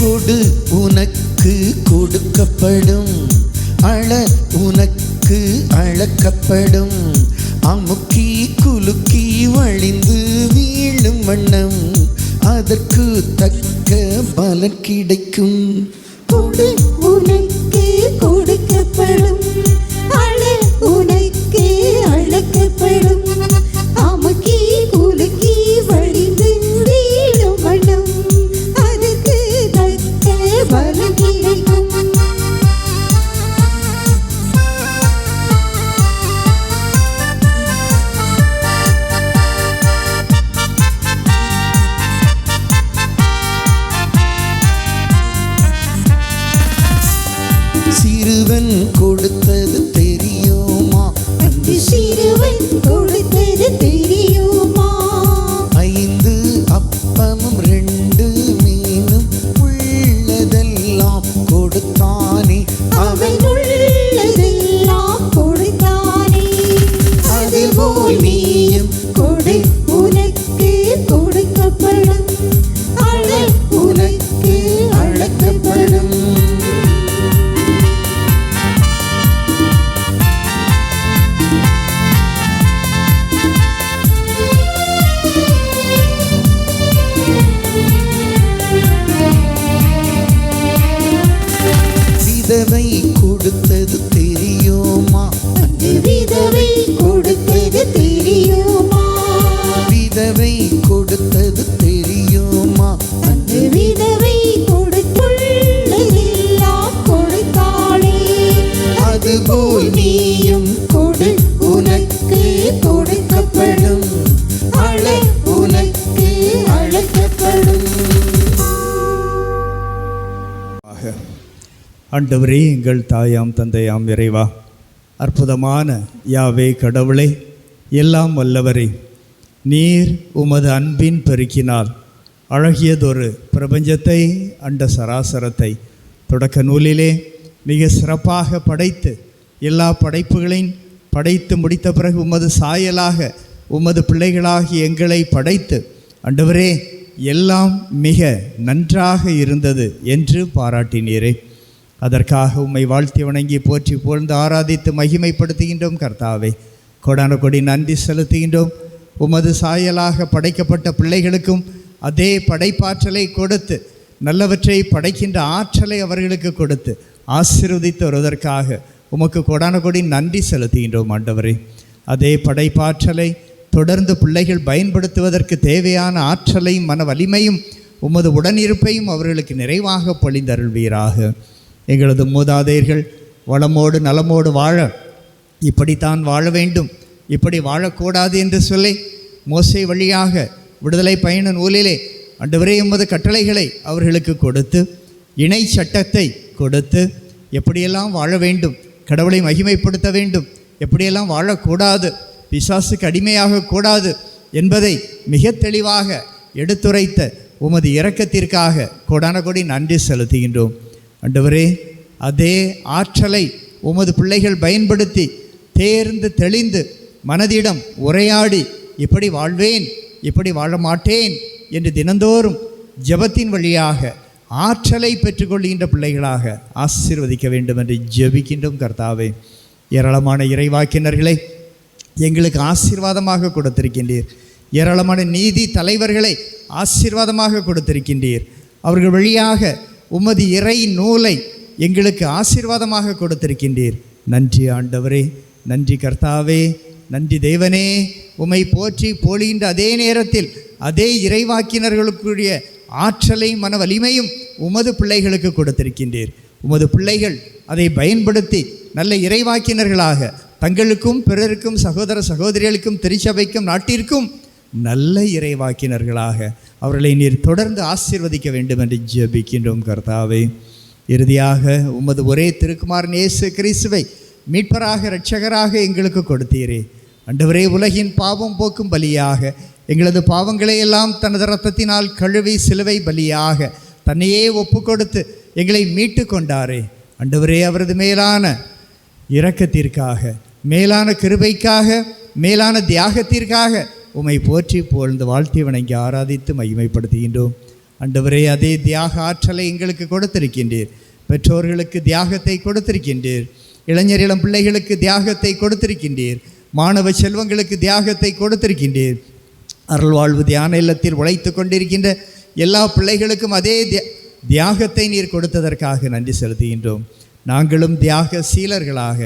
கொடு உனக்கு கொடுக்கப்படும். அழ உனக்கு அழக்கப்படும். அமுக்கி குலுக்கி வழிந்து வீழும் வண்ணம். அதற்கு தக்க பலன் கிடைக்கும். கொடு உனக்கு ஆண்டவரே எங்கள் தாயாம் தந்தையாம் இறைவா. அற்புதமான யாவே கடவுளே எல்லாம் வல்லவரே. நீர் உமது அன்பின் பெருக்கினால் அழகியதொரு பிரபஞ்சத்தை அண்ட சராசரத்தை தொடக்க நூலிலே மிக சிறப்பாக படைத்து எல்லா படைப்புகளையும் படைத்து முடித்த பிறகு உமது சாயலாக உமது பிள்ளைகளாகி எங்களை படைத்து அண்டவரே எல்லாம் மிக நன்றாக இருந்தது என்று பாராட்டினீரே. அதற்காக உம்மை வாழ்த்தி வணங்கி போற்றி புகழ்ந்து ஆராதித்து மகிமைப்படுத்துகின்றோம் கர்த்தாவை. கொடான கொடி நன்றி செலுத்துகின்றோம். உமது சாயலாக படைக்கப்பட்ட பிள்ளைகளுக்கும் அதே படைப்பாற்றலை கொடுத்து நல்லவற்றை படைக்கின்ற ஆற்றலை அவர்களுக்கு கொடுத்து ஆசீர்வதித்து வருவதற்காக உமக்கு கொடான கொடி நன்றி செலுத்துகின்றோம் ஆண்டவரே. அதே படைப்பாற்றலை தொடர்ந்து பிள்ளைகள் பயன்படுத்துவதற்கு தேவையான ஆற்றலையும் மன வலிமையும் உமது உடனிருப்பையும் அவர்களுக்கு நிறைவாக பொழிந்தருள்வீராக. எங்களது மூதாதையர்கள் வளமோடு நலமோடு வாழ இப்படித்தான் வாழ வேண்டும். இப்படி வாழக்கூடாது என்று சொல்லி மோசை வழியாக விடுதலை பயண நூலிலே அன்றுவரே எமது கட்டளைகளை அவர்களுக்கு கொடுத்து இணை சட்டத்தை கொடுத்து எப்படியெல்லாம் வாழ வேண்டும் கடவுளை மகிமைப்படுத்த வேண்டும் எப்படியெல்லாம் வாழக்கூடாது பிசாசுக்கு அடிமையாக கூடாது என்பதை மிக தெளிவாக எடுத்துரைத்த உமது இரக்கத்திற்காக கொடான கொடி நன்றி செலுத்துகின்றோம். அண்டவரே அதே ஆற்றலை உமது பிள்ளைகள் பயன்படுத்தி தேர்ந்து தெளிந்து மனதிடம் உரையாடி இப்படி வாழ்வேன் இப்படி வாழ மாட்டேன் என்று தினந்தோறும் ஜெபத்தின் வழியாக ஆற்றலை பெற்றுக்கொள்கின்ற பிள்ளைகளாக ஆசீர்வதிக்க வேண்டும் என்று ஜெபிக்கின்றோம் கர்த்தாவே. ஏராளமான இறைவாக்கினர்களை எங்களுக்கு ஆசீர்வாதமாக கொடுத்திருக்கின்றீர். ஏராளமான நீதி தலைவர்களை ஆசீர்வாதமாக கொடுத்திருக்கின்றீர். அவர்கள் வழியாக உமது இறை நூலை எங்களுக்கு ஆசீர்வாதமாக கொடுத்திருக்கின்றீர். நன்றி ஆண்டவரே நன்றி கர்த்தாவே நன்றி தேவனே. உம்மை போற்றி போலிகின்ற அதே நேரத்தில் அதே இறைவாக்கினர்களுக்குரிய ஆற்றலையும் மன வலிமையும் உமது பிள்ளைகளுக்கு கொடுத்திருக்கின்றீர். உமது பிள்ளைகள் அதை பயன்படுத்தி நல்ல இறைவாக்கினர்களாக தங்களுக்கும் பிறருக்கும் சகோதர சகோதரிகளுக்கும் திருச்சபைக்கும் நாட்டிற்கும் நல்ல இறைவாக்கினர்களாக அவர்களை நீர் தொடர்ந்து ஆசீர்வதிக்க வேண்டும் என்று ஜெபிக்கின்றோம் கர்த்தாவே. இறுதியாக உமது ஒரே திருக்குமாரன் இயேசு கிறிஸ்துவை மீட்பராக இரட்சகராக எங்களுக்கு கொடுத்தீரே. அண்டவரே உலகின் பாவம் போக்கும் பலியாக எங்களது பாவங்களை எல்லாம் தனது ரத்தத்தினால் கழுவி சிலுவை பலியாக தன்னையே ஒப்பு கொடுத்து எங்களை மீட்டு கொண்டாரே அண்டவரே அவரது மேலான இரக்கத்திற்காக மேலான கிருபைக்காக மேலான தியாகத்திற்காக உம்மை போற்றி புகழ்ந்து வாழ்த்தி வணங்கி ஆராதித்து மகிமைப்படுத்துகின்றோம். அண்டவரே அதே தியாக ஆற்றலை எங்களுக்கு கொடுத்திருக்கின்றீர். பெற்றோர்களுக்கு தியாகத்தை கொடுத்திருக்கின்றீர். இளைஞர் இளம் பிள்ளைகளுக்கு தியாகத்தை கொடுத்திருக்கின்றீர். மாணவ செல்வங்களுக்கு தியாகத்தை கொடுத்திருக்கின்றீர். அருள்வாழ்வு தியான இல்லத்தில் உழைத்து கொண்டிருக்கின்ற எல்லா பிள்ளைகளுக்கும் அதே தியாகத்தை நீர் கொடுத்ததற்காக நன்றி செலுத்துகின்றோம். நாங்களும் தியாக சீலர்களாக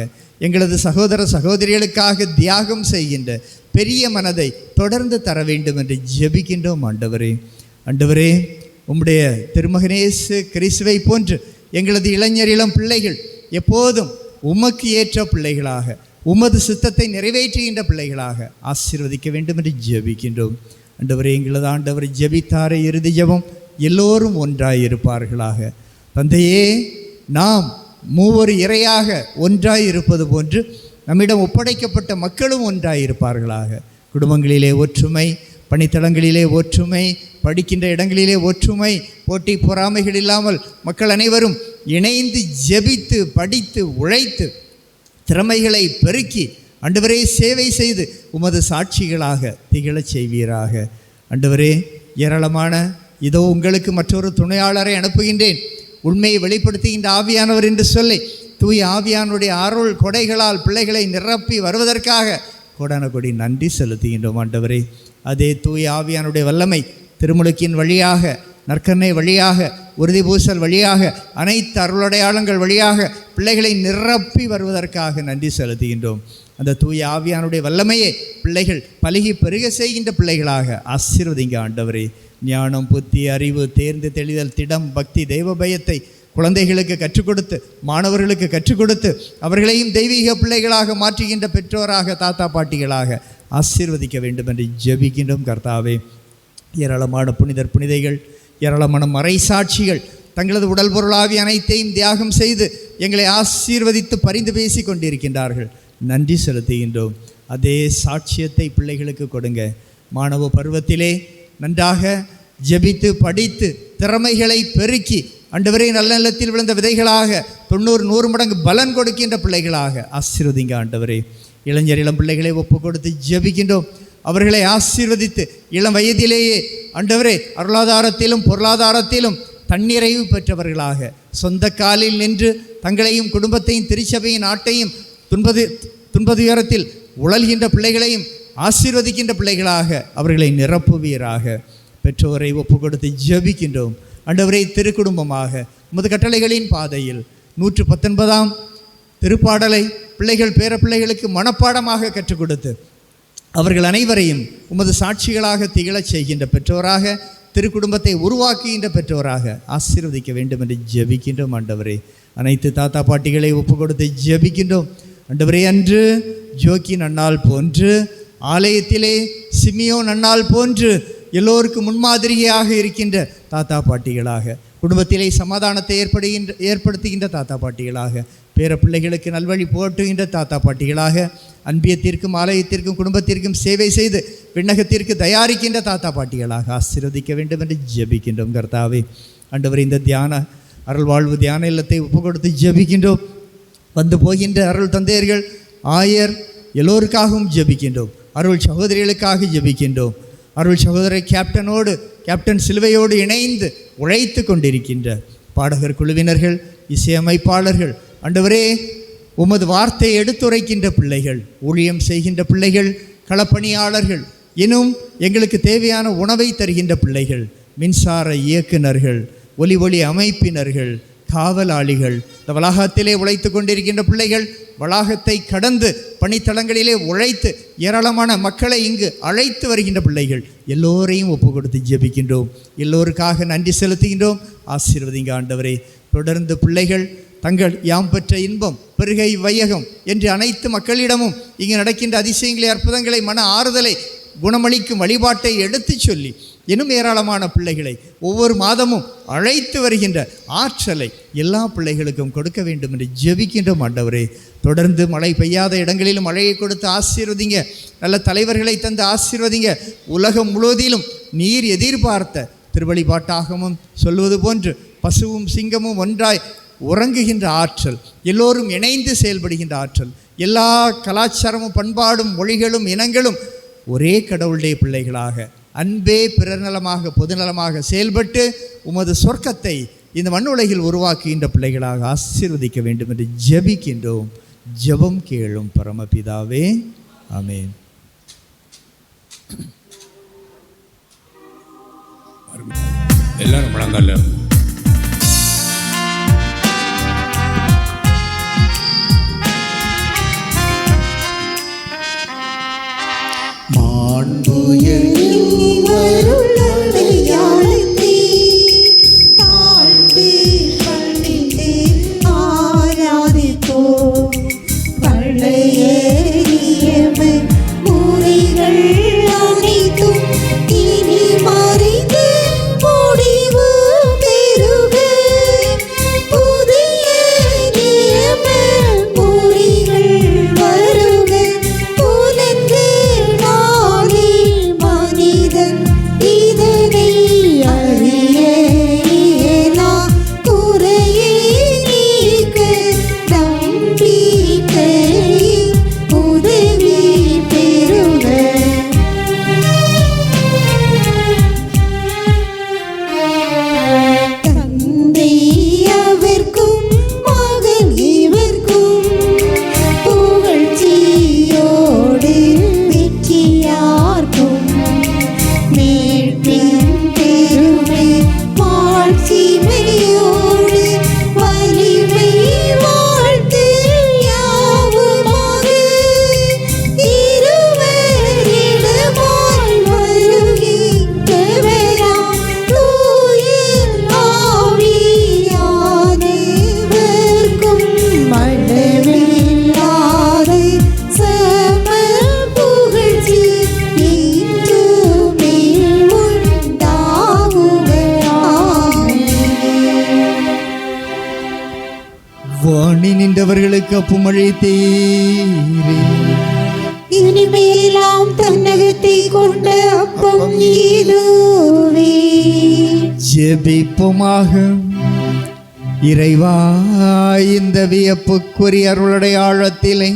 எங்களது சகோதர சகோதரிகளுக்காக தியாகம் செய்கின்ற பெரிய மனதை தொடர்ந்து தர வேண்டும் என்று ஜெபிக்கின்றோம் ஆண்டவரே. ஆண்டவரே உம்முடைய திருமகனேசு கிறிஸ்துவை போன்று எங்களது இளைஞர் இளம் பிள்ளைகள் எப்போதும் உமக்கு ஏற்ற பிள்ளைகளாக உமது சித்தத்தை நிறைவேற்றுகின்ற பிள்ளைகளாக ஆசீர்வதிக்க வேண்டும் என்று ஜெபிக்கின்றோம். ஆண்டவரே எங்களது ஆண்டவர் ஜெபித்தாரை இறுதி ஜெபம் எல்லோரும் ஒன்றாய் இருப்பார்களாக தந்தையே நாம் மூவர் இறையாக ஒன்றாய் இருப்பது போன்று நம்மிடம் ஒப்படைக்கப்பட்ட மக்களும் ஒன்றாயிருப்பார்களாக. குடும்பங்களிலே ஒற்றுமை பணித்தளங்களிலே ஒற்றுமை படிக்கின்ற இடங்களிலே ஒற்றுமை போட்டி பொறாமைகள் இல்லாமல் மக்கள் அனைவரும் இணைந்து ஜெபித்து படித்து உழைத்து திறமைகளை பெருக்கி அன்றுவரே சேவை செய்து உமது சாட்சிகளாக திகழச் செய்வீராக. அன்றுவரே ஏராளமான இதோ உங்களுக்கு மற்றொரு துணையாளரை அனுப்புகின்றேன். உண்மையை வெளிப்படுத்துகின்ற ஆவியானவர் என்று சொல்லி தூய ஆவியானுடைய அருள் கொடைகளால் பிள்ளைகளை நிரப்பி வருவதற்காக கோடான கொடி நன்றி செலுத்துகின்றோம் ஆண்டவரே. அதே தூய ஆவியானுடைய வல்லமை திருமுழுக்கின் வழியாக நற்கண்ணை வழியாக உறுதிபூசல் வழியாக அனைத்து அருளடையாளங்கள் வழியாக பிள்ளைகளை நிரப்பி வருவதற்காக நன்றி செலுத்துகின்றோம். அந்த தூய ஆவியானுடைய வல்லமையே பிள்ளைகள் பழகி பெருக செய்கின்ற பிள்ளைகளாக ஆசீர்வதிங்க ஆண்டவரே. ஞானம் புத்தி அறிவு தேர்ந்து தெளிதல் திடம் பக்தி தெய்வ பயத்தை குழந்தைகளுக்கு கற்றுக் கொடுத்து மாணவர்களுக்கு கற்றுக் கொடுத்து அவர்களையும் தெய்வீக பிள்ளைகளாக மாற்றுகின்ற பெற்றோராக தாத்தா பாட்டிகளாக ஆசீர்வதிக்க வேண்டும் என்று ஜபிக்கின்றோம் கர்த்தாவே. ஏராளமான புனிதர் புனிதைகள் ஏராளமான மறைசாட்சிகள் தங்களது உடல் பொருளாவி அனைத்தையும் தியாகம் செய்து எங்களை ஆசீர்வதித்து பரிந்து பேசி கொண்டிருக்கின்றார்கள். நன்றி செலுத்துகின்றோம். அதே சாட்சியத்தை பிள்ளைகளுக்கு கொடுங்க. மாணவ பருவத்திலே நன்றாக ஜெபித்து படித்து திறமைகளை பெருக்கி ஆண்டவரே நல்ல நிலத்தில் விழுந்த விதைகளாக தொண்ணூறு நூறு மடங்கு பலன் கொடுக்கின்ற பிள்ளைகளாக ஆசீர்வதிங்க ஆண்டவரே. இளைஞர் இளம் பிள்ளைகளை ஒப்பு கொடுத்து ஜெபிக்கின்றோம். அவர்களை ஆசீர்வதித்து இளம் வயதிலேயே ஆண்டவரே அருளாதாரத்திலும் பொருளாதாரத்திலும் தன்னிறைவு பெற்றவர்களாக சொந்த காலில் நின்று தங்களையும் குடும்பத்தையும் திருச்சபையின் நாட்டையும் துன்பது துன்பதுயரத்தில் உழல்கின்ற பிள்ளைகளையும் ஆசீர்வதிக்கின்ற பிள்ளைகளாக அவர்களை நிரப்புவீராக. பெற்றோரை ஒப்பு கொடுத்து ஜெபிக்கின்றோம். அண்டவரே திருக்குடும்பமாக உமது கட்டளைகளின் பாதையில் நூற்று பத்தொன்பதாம் திருப்பாடலை பிள்ளைகள் பேர பிள்ளைகளுக்கு மனப்பாடமாக கற்றுக் கொடுத்து அவர்கள் அனைவரையும் உமது சாட்சிகளாக திகழச் செய்கின்ற பெற்றோராக திருக்குடும்பத்தை உருவாக்குகின்ற பெற்றோராக ஆசீர்வதிக்க வேண்டும் என்று ஜெபிக்கின்றோம் ஆண்டவரே. அனைத்து தாத்தா பாட்டிகளை ஒப்பு கொடுத்து ஜெபிக்கின்றோம். ஆண்டவரே அன்று ஜோக்கி நன்னால் போன்று ஆலயத்திலே சிமியோ நன்னால் போன்று எல்லோருக்கும் முன்மாதிரியாக இருக்கின்ற தாத்தா பாட்டிகளாக குடும்பத்திலே சமாதானத்தை ஏற்படுகின்ற ஏற்படுத்துகின்ற தாத்தா பாட்டிகளாக பேர பிள்ளைகளுக்கு நல்வழி போட்டுகின்ற தாத்தா பாட்டிகளாக அன்பியத்திற்கும் ஆலயத்திற்கும் குடும்பத்திற்கும் சேவை செய்து விண்ணகத்திற்கு தயாரிக்கின்ற தாத்தா பாட்டிகளாக ஆசீர்வதிக்க வேண்டும் என்று ஜபிக்கின்றோம் கர்த்தாவே. ஆண்டவர் இந்த தியான அருள்வாழ்வு தியான இல்லத்தை ஒப்பு கொடுத்து ஜபிக்கின்றோம். வந்து போகின்ற அருள் தந்தையர்கள் ஆயர் எல்லோருக்காகவும் ஜெபிக்கின்றோம். அருள் சகோதரிகளுக்காக ஜெபிக்கின்றோம். அருள் சகோதரர் கேப்டனோடு கேப்டன் சிலுவையோடு இணைந்து உழைத்து கொண்டிருக்கின்ற பாடகர் குழுவினர்கள் இசையமைப்பாளர்கள் அண்டவரே உமது வார்த்தையை எடுத்துரைக்கின்ற பிள்ளைகள் ஊழியம் செய்கின்ற பிள்ளைகள் களப்பணியாளர்கள் இன்னும் எங்களுக்கு தேவையான உணவை தருகின்ற பிள்ளைகள் மின்சார இயக்குனர்கள் ஒலி ஒளி அமைப்பினர்கள் காவலாளிகள். இந்த வளாகத்திலே உழைத்து கொண்டிருக்கின்ற பிள்ளைகள் வளாகத்தை கடந்து பணித்தளங்களிலே உழைத்து ஏராளமான மக்களை இங்கு அழைத்து வருகின்ற பிள்ளைகள். எல்லோரையும் ஒப்பு கொடுத்து ஜெபிக்கின்றோம். எல்லோருக்காக நன்றி செலுத்துகின்றோம். ஆசீர்வதிங்க ஆண்டவரே. தொடர்ந்து பிள்ளைகள் தங்கள் யாம் பெற்ற இன்பம் பெருகை வையகம் என்று அனைத்து மக்களிடமும் இங்கு நடக்கின்ற அதிசயங்களை அற்புதங்களை மன ஆறுதலை குணமளிக்கும் வழிபாட்டை எடுத்துச் சொல்லி இன்னும் ஏராளமான பிள்ளைகளை ஒவ்வொரு மாதமும் அழைத்து வருகின்ற ஆற்றலை எல்லா பிள்ளைகளுக்கும் கொடுக்க வேண்டும் என்று ஜெபிக்கின்ற ஆண்டவரே. தொடர்ந்து மழை பெய்யாத இடங்களிலும் மழையை கொடுத்து ஆசீர்வதிங்க. நல்ல தலைவர்களை தந்து ஆசீர்வதிங்க. உலகம் முழுவதிலும் நீர் எதிர்பார்த்த திருவழிபாட்டாகவும் சொல்வது போன்று பசுவும் சிங்கமும் ஒன்றாய் உறங்குகின்ற ஆற்றல் எல்லோரும் இணைந்து செயல்படுகின்ற ஆற்றல் எல்லா கலாச்சாரமும் பண்பாடும் மொழிகளும் இனங்களும் ஒரே கடவுளுடைய பிள்ளைகளாக அன்பே பிறநலமாக பொதுநலமாக செயல்பட்டு உமது சொர்க்கத்தை இந்த மண் உலகில் உருவாக்குகின்ற பிள்ளைகளாக ஆசீர்வதிக்க வேண்டும் என்று ஜபிக்கின்றோம். ஜெபம் கேளும் பரமபிதாவே. ஆமென். எல்லாரும் முழங்கால நின்றவர்களுக்கு அப்புமழை தேரே. இனிமேலாம் தன்னகத்தை கொண்ட அப்பம் இதுவே ஜெபிப்போமாக இறைவா இந்த வியப்புக்குரிய அருளுடைய ஆழத்திலே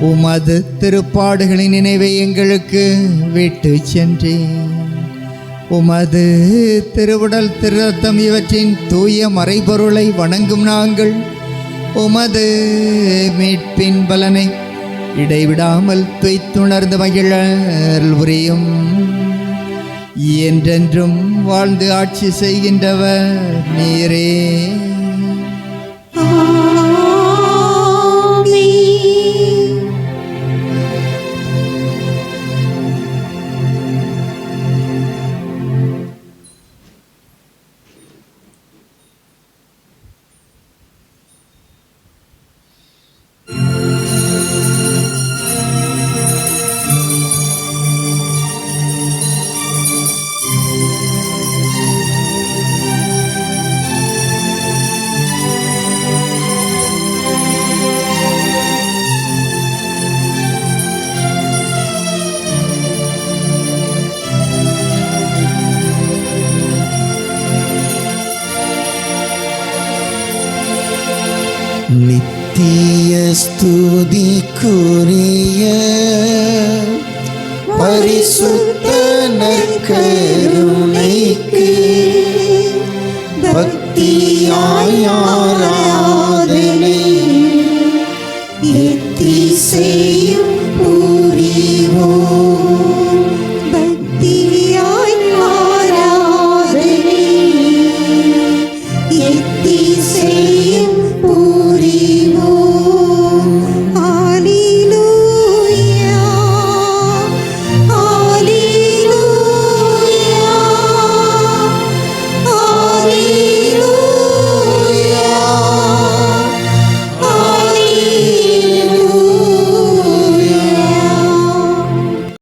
உமது திருப்பாடுகளின் நினைவை எங்களுக்கு விட்டு சென்றேன். உமது திருவுடல் திருத்தம் இவற்றின் தூய மறைபொருளை வணங்கும் நாங்கள் உமது மீட்பின் பலனை இடைவிடாமல் துய்த்துணர்ந்து மகிழ உரியும் என்றென்றும் வாழ்ந்து ஆட்சி செய்கின்றவர் நீரே. ஸ்துதிக்குரிய பரிசுத்த நற்கருணைக்கு பக்தியாயாராதனை எத்தி செய்யும்